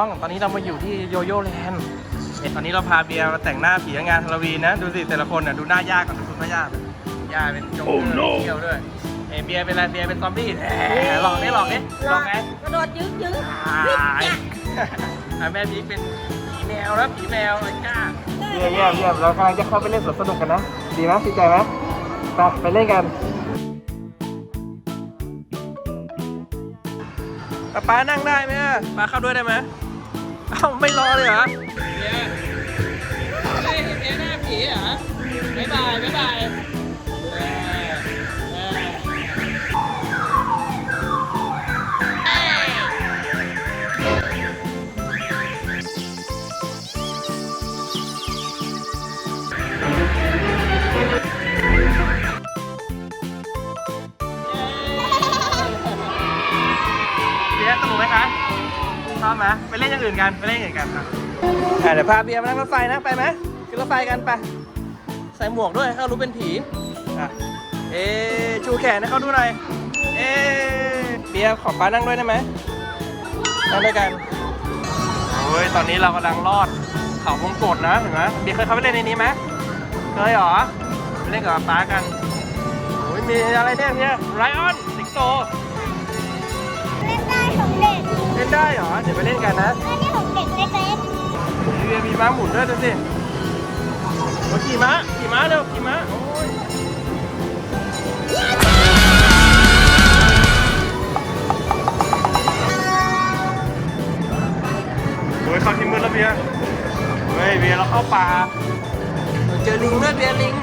น้องๆ ตอนนี้เรามาอยู่ที่โยโย่แลนด์เนี่ยตอนนี้เราพาเบียร์มาแต่งหน้าผีงานฮาโลวีนนะ ดูสิแต่ละคนน่ะดูหน้ายากกับดูคุณพ่อยากยาเป็นจงเกอร์เที่ยวด้วยเอยเบียร์เป็นอะไรเบียร์เป็นซอมบี้แหมหลอกนี่หลอกนี่หลอกไงกระโดดยึกยึกตายอะแม่พีคเป็นผีแมวแล้วผีแมวไอ้ก้าเยี่ยมเยี่ยมเยี่ยมเรากำลังจะเข้าไปเล่นสวนสนุกกันนะ ดีไหมดีใจไหมไปไปเล่นกันป๊าป๊านั่งได้ไหมอะป๊าเข้าด้วยได้ไหม เอ้าไม่รอเลยเหรอเบียร์เฮ้ยเบียร์หน้าผีเหรอบ๊ายบายบ๊ายบาย ไหมไปเล่นอย่างอื่นกันไปเล่นอย่างอื่นกันค่ะอะเดี๋ยวพาเบียร์มานั่งรถไฟนะไปไหมขึ้นรถไฟกันไปใส่หมวกด้วยให้เขารู้เป็นผีอะเอ๊ะชูแขนให้เขาดูหน่อยเอ๊ะเบียร์ขอป้านั่งด้วยได้ไหมนั่งด้วยกันโอ้ยตอนนี้เรากำลังลอดเขาวงกดนะเห็นไหมเบียร์เคยเข้าไปเล่นในนี้ไหมเคยเหรอไปเล่นกับป้ากันโอ้ยมีอะไรเนี่ยเนี่ยไรออน นได้เหรอ เดี๋ยวไปเล่นกันนะอันนี้ของเด็กเล็กมีเรือมีม้าหมุนด้วยดูสิโอ้ยขี่ม้าขี่ม้าเร็วขี่ม้าโอ้ยโอ้ยเข้าที่มืดแล้วเบียร์เฮ้ยเบียร์เราเข้าป่าเจอลิงด้วยเบียร์ลิง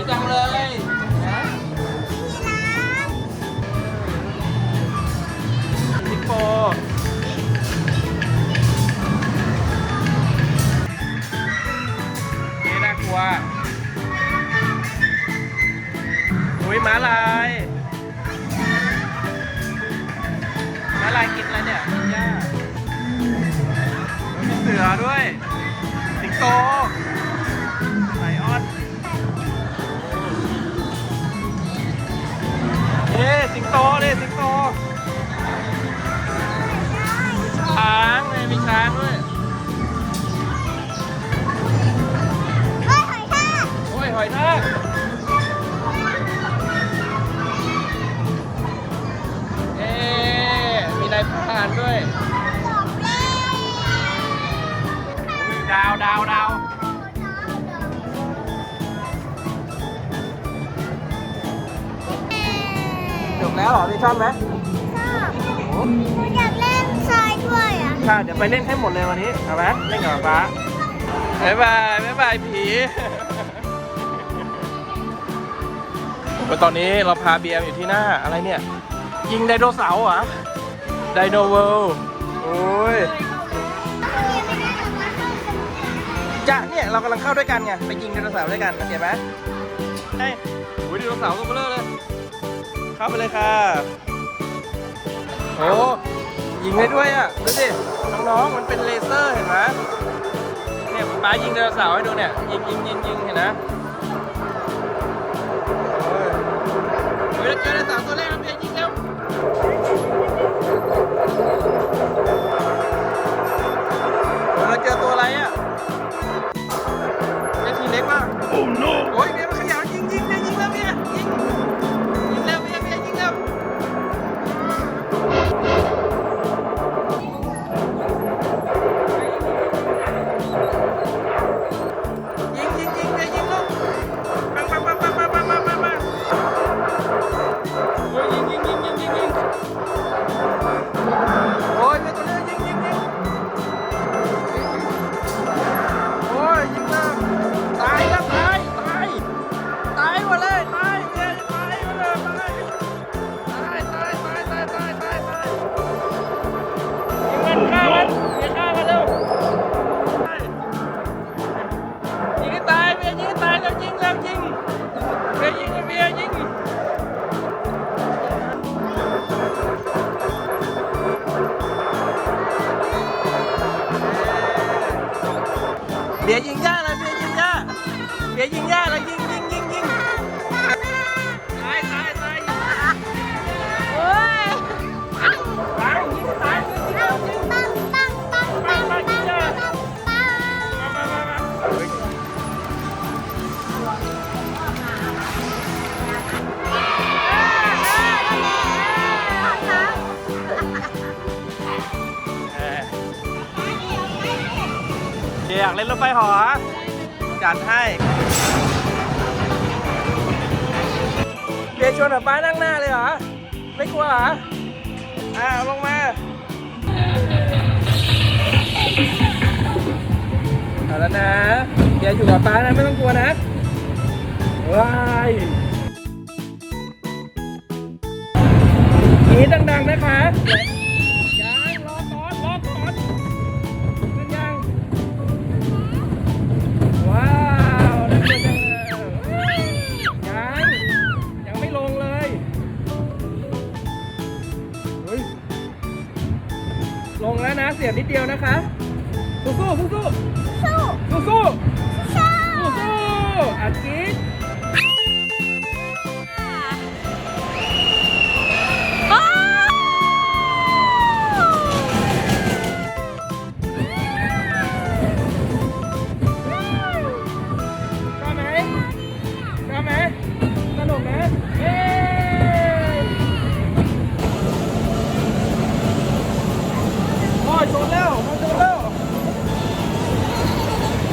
এটা আমরা อ้ยหอยทากเอ๊ะมีนายพรานด้วยบอกเลยอุ้ยดาวดาวดาวจบแล้วเหรอพี่ชอบไหมชอบอยากเล่นทรายด้วยอะค่ะเดี๋ยวไปเล่นให้หมดเลยวันนี้ เอาไหมเล่นกับป๊าบ๊ายบายบ๊ายบายผี ตอนนี้เราพาเบียร์มาอยู่ที่หน้าอะไรเนี่ย ยิงไดโนเสาร์เหรอไดโนเวิลด์โอ้ยจ้ะเนี่ยเรากำลังเข้าด้วยกันไงไปยิงไดโนเสาร์ด้วยกันเห็นไหมเฮ้ยโอ้ยไดโนเสาร์ตัวเบลอเลยเข้าไปเลยค่ะโอ้ยิงได้ด้วยอะดูสิน้องๆมันเป็นเลเซอร์เห็นไหมเนี่ยป้ายิงไดโนเสาร์ให้ดูเนี่ยยิงยิงยิงยิงเห็นนะ 叫你打过。 เบียร์ยิงย่าเลยเบียร์ยิงย่าเบียร์ยิงย่าเลยยิงยิงยิงยิงากเล่นรถไฟหอจัดให้เบียชวนแบบป้านั่งหน้าเลยเหรอ ไม่กลัวเหรอ อ่าลงมาเอาแล้วนะเดี๋ยอยู่กับป้านะไม่ต้องกลัวนะว้ายกรีดดังๆนะคะ นะเสียบนิดเดียวนะคะ สู้ๆสู้ๆสู้สู้สู้สู้สู้สู้อัดกรี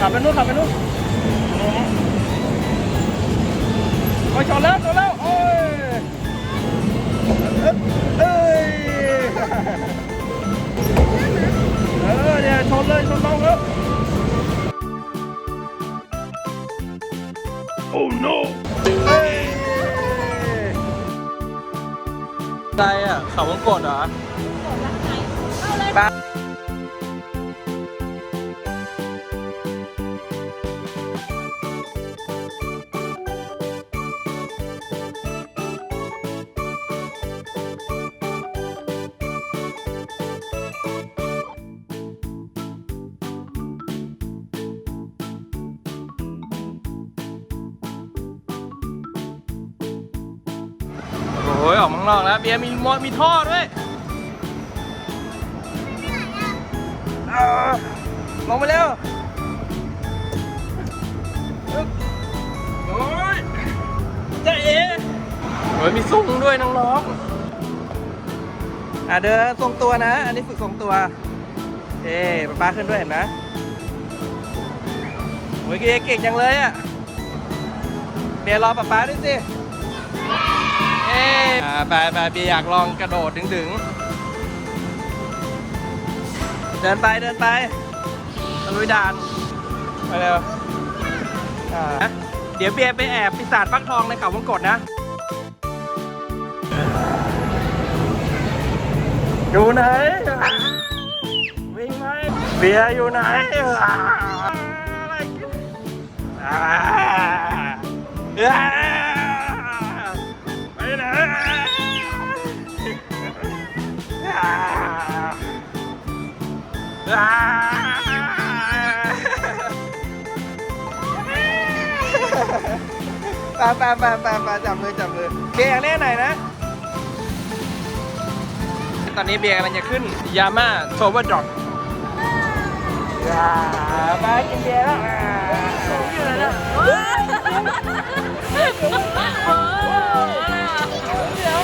ขับไปนู่นขับไปนู่นโอ้ยชนแล้วชนแล้วโอ้ยเอ้ยเออเนี่ยชนเลยชนน้องแล้ว Oh no อะไรอะเขาวงกดเหรอบ้าโอ้ยออกมาข้างนอกแล้วเบียร์มีมอมีท่อด้วยอ่าลงไปเร็วอึ๊บโอ้ยเจ๊เอ๋โอ้ยมีซุ้งด้วยน้องๆอะเดินทรงตัวนะ อันนี้ฝึกทรงตัว เอ๊ป๊าป๊าขึ้นด้วยเห็นไหมโอ้ยเก๋เก่งจังเลยอะเบียร์รอป๊าป๊าด้วยสิเอ่าไปไปเบียร์อยากลองกระโดดดึงๆ เดินไปเดินไปตะลุยด่าน ไปเร็วอ่าเดี๋ยวเบียร์ไปแอบปีศาจฟักทองในเขาวงกดนะ อยู่ไหน วิ่งไหมเบียร์อยู่ไหนอะไรกินอ่าอ่า อ่าอ่าไปไปไปไปไปจับมือจับมือเบียร์อยากเล่นไหนนะ ตอนนี้เบียร์กำลังจะขึ้นยาม่าโซเวอร์ดรอปไปกินเบียร์แล้วอ่าอยู่ไหนเนี่ยโอ้ยโอ้ยอะไรอะเดี๋ยว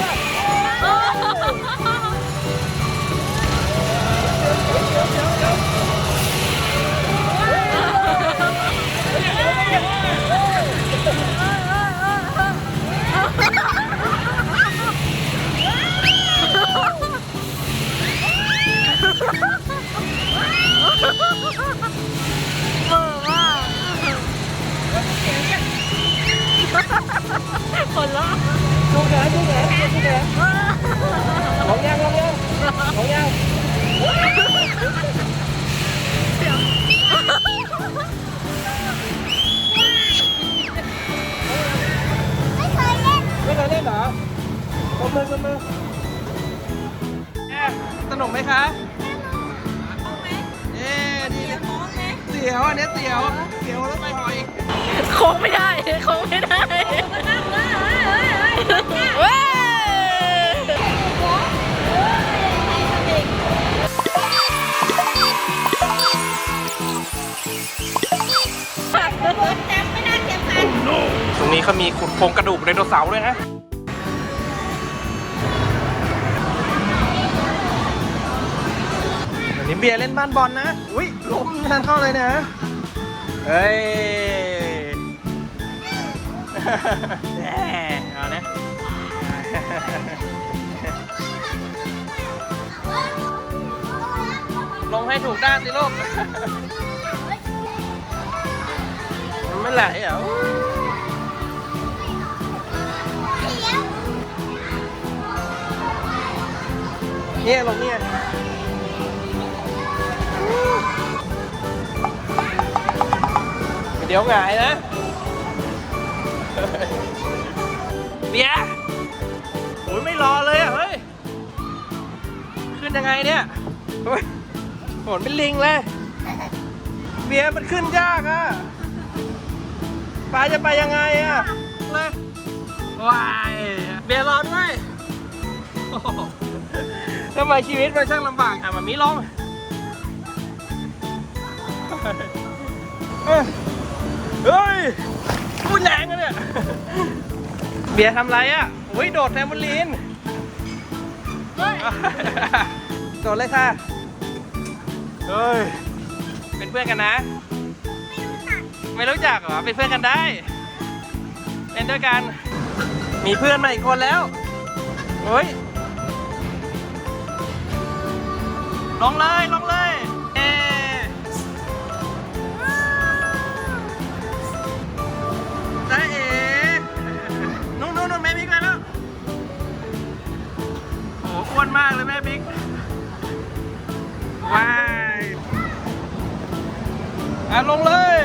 คนละลูกเหนือลูกเหนือลูกเหนือลงยังลงยังลงยังไม่เคยเล่นไม่เคยเล่นเหรอตบมือตบมือแอบสนุกไหมคะเย้ดีเสียวอันนี้เสียวเสียวรถไฟหอยโค้งไม่ได้โค้งไม่ได้ ตรงนี้เขามีขุดโครงกระดูกไดโนเสาร์ด้วยนะ อันนี้เบียร์เล่นบ้านบอลนะ อุ้ยล้มทานเข้าเลยนะ เฮ้ย แหมเอานะลงให้ถูกด้านสิลูก มันไม่ไหลเหรอเนี่ยลงเนี่ยเดี๋ยวหงายนะ เบียร์โอ้ยไม่รอเลยอะเฮ้ย ขึ้นยังไงเนี่ยเฮ้ยโหนเป็นลิงเลย เบียร์มันขึ้นยากอะปลาจะไปยังไงอะเลยว้ายเบียร์รอด้วยโอ้โหทำไมชีวิตมันช่างลำบากอะมันมีลองเอ้ยเฮ้ย พูดแรงอะเนี่ย เบียร์ทำไรอะอุ้ยโดดแทมโบลีน โดดเลยค่ะ เฮ้ย เป็นเพื่อนกันนะ ไม่รู้จักเหรอ เป็นเพื่อนกันได้ เป็นด้วยกัน มีเพื่อนมาอีกคนแล้วเฮ้ย ลงเลย ลงเลย วนมากเลยแม่บิ๊กว้ายอะลงเลย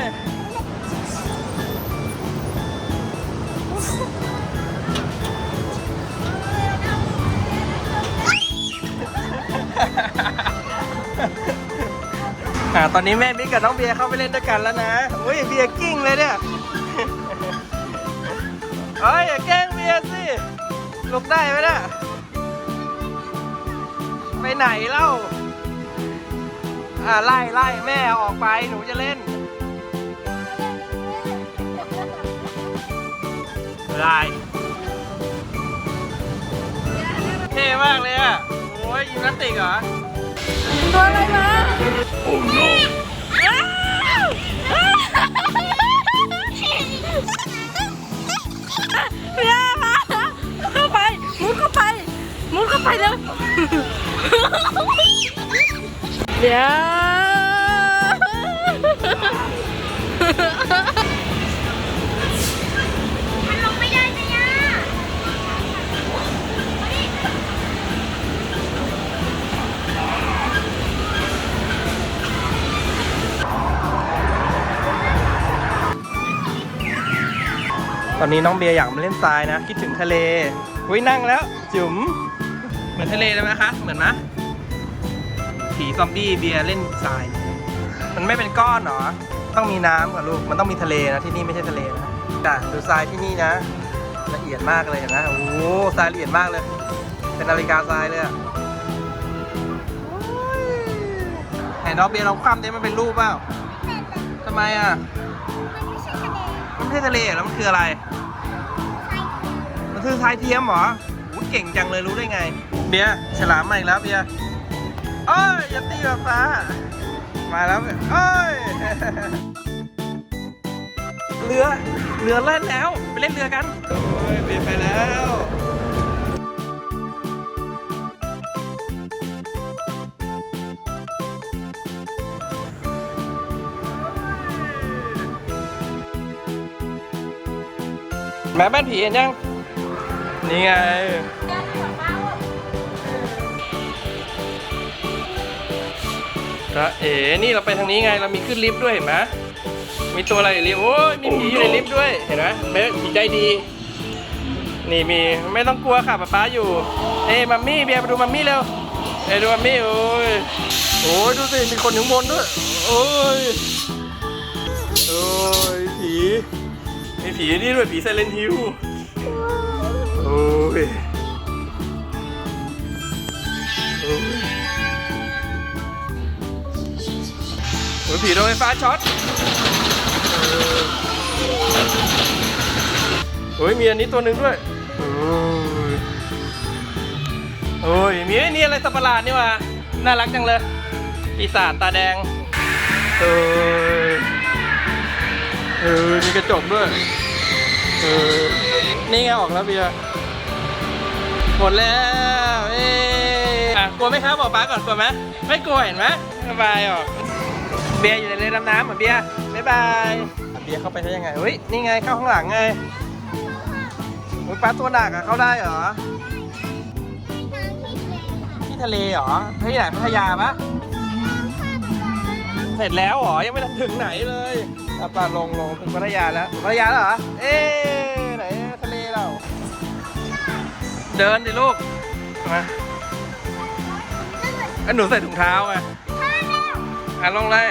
อ่าตอนนี้แม่บิ๊กกับน้องเบียร์เข้าไปเล่นด้วยกันแล้วนะอุ้ยเบียร์กิ้งเลยเนี่ยเฮ้ยอย่าแกล้งเบียร์สิลุกได้ไหมเนี่ย ไปไหนเล่า อ่าไล่ไล่แม่ออกไปหนูจะเล่น ไล่เท่มากเลยอะ โอ้ยยิมนาสติกเหรอ ตัวอะไรมาโอ้ ดี๋ยวมันลงไม่ได้ไหมอะตอนนี้น้องเบียร์อยากมาเล่นทรายนะ คิดถึงทะเล อุ้ยนั่งแล้ว จุ๋ม เหมือนทะเลเลยไหมคะ เหมือนไหม ผีซอมบี้เบียร์เล่นทราย มันไม่เป็นก้อนเหรอ ต้องมีน้ำก่อนลูก มันต้องมีทะเลนะที่นี่ไม่ใช่ทะเลนะจ้ะดูทรายที่นี่นะ ละเอียดมากเลยเห็นไหมโอ้โหทรายละเอียดมากเลย เป็นนาฬิกาทรายเลยอะเห็นน้องเบียร์เราคว่ำได้มันเป็นรูปเปล่าทำไมอะ มันไม่ใช่ทะเลมันไม่ใช่ทะเลแล้วมันคืออะไร มันคือทรายเทียมเหรอโอ้เก่งจังเลยรู้ได้ไง เบียร์ฉลามมาอีกแล้วเบียร์ เอ้ยอย่าตีแบบฟ้ามาแล้วเบียร์เอ้ยเรือเรือเล่นแล้ว ไปเล่นเรือกัน โอ้ยเบียร์ไปแล้วแม่บ้านผีเห็นยัง นี่ไงะเอ๋นี่เราไปทางนี้ไง เรามีขึ้นลิฟต์ด้วยเห็นไหมมีตัวอะไรอยู่ลิฟต์โอ้ยมีผีอยู่ในลิฟต์ด้วย เห็นไหมแม่ผีใจดี นี่มีไม่ต้องกลัวค่ะป๊าป๊าอยู่ เอ้มัมมี่เบียร์มาดูมัมมี่เร็ว เอ้ดูมัมมี่โอ้ยโอ้ยดูสิ มีคนอยู่ข้างบนด้วย โอ้ย โอ้ยผี มีผีนี่ด้วยผีไซเลนฮิวโอ้ย โอ้ยผีโดนไฟฟ้าช็อตเออมีอันนี้ตัวหนึ่งด้วยโอ้ยมีไอ้นี่อะไรสัประหลาดนี่วะน่ารักจังเลยปีศาจตาแดงเออเออมีกระจกด้วยเออนี่ไงออกแล้วเบียร์หมดแล้วเอ๊ะกลัวไหมครับบอกป้าก่อนกลัวไหมไม่กลัวเห็นไหมสบายออก เบียร์อยู่ในเรือดำน้ำเหมือนเบียร์บ๊ายบายอะเบียร์เข้าไปได้ยังไงเฮ้ยนี่ไงเข้าข้างหลังไงโอ้ยปลาตัวหนักอะเข้าได้เหรอที่ทะเลเหรอที่ไหนพัทยาปะเสร็จแล้วเหรอยังไม่ทันถึงไหนเลยอะปลาลงลงถึงพัทยาแล้วถึงพัทยาแล้วเหรอเอ๊ะไหนทะเลเรา เดินดิลูกมาอันหนูใส่ถุงเท้าไง อะลงเลย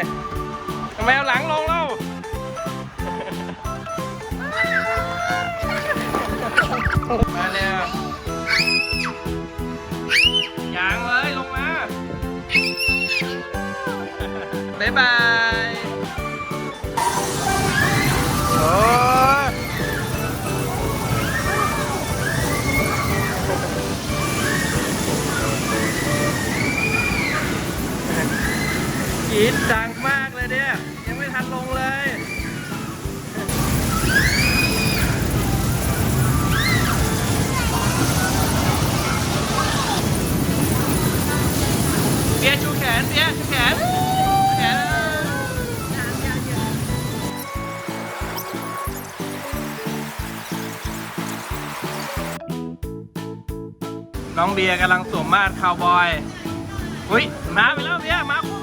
ทำไมเอาหลังลงเล่ามาเร็วยางเลยลงมาบ๊ายบายโอ้ กีดดังมากเลยเนี่ย ยังไม่ทันลงเลยเบียชูแขนเบียชูแขนแขนน้องเบียร์กำลังสวมมาดคาวบอย อุ้ยมาไปแล้วเบียร์มาค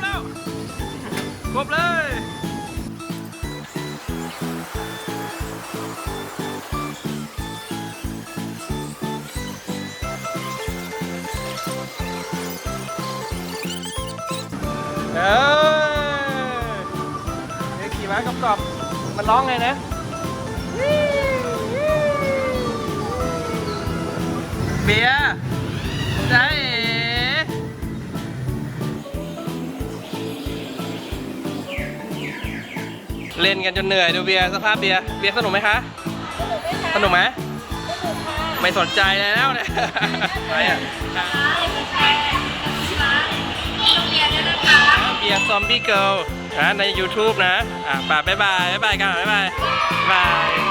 รบแล้วครบเลยเออเฮ้ยขี่ม้ากรอบๆมันร้องไงนะ กันจนเหนื่อยดูเบียร์สภาพเบียร์เบียร์สนุกไหมคะสนุกไหมไม่สนใจแล้วเนี่ยไปอะเบียร์ซอมบี้เกิลนะใน YouTube นะอะป่าบ๊ายบายบ๊ายบายกันบ๊ายบายบ๊ายบาย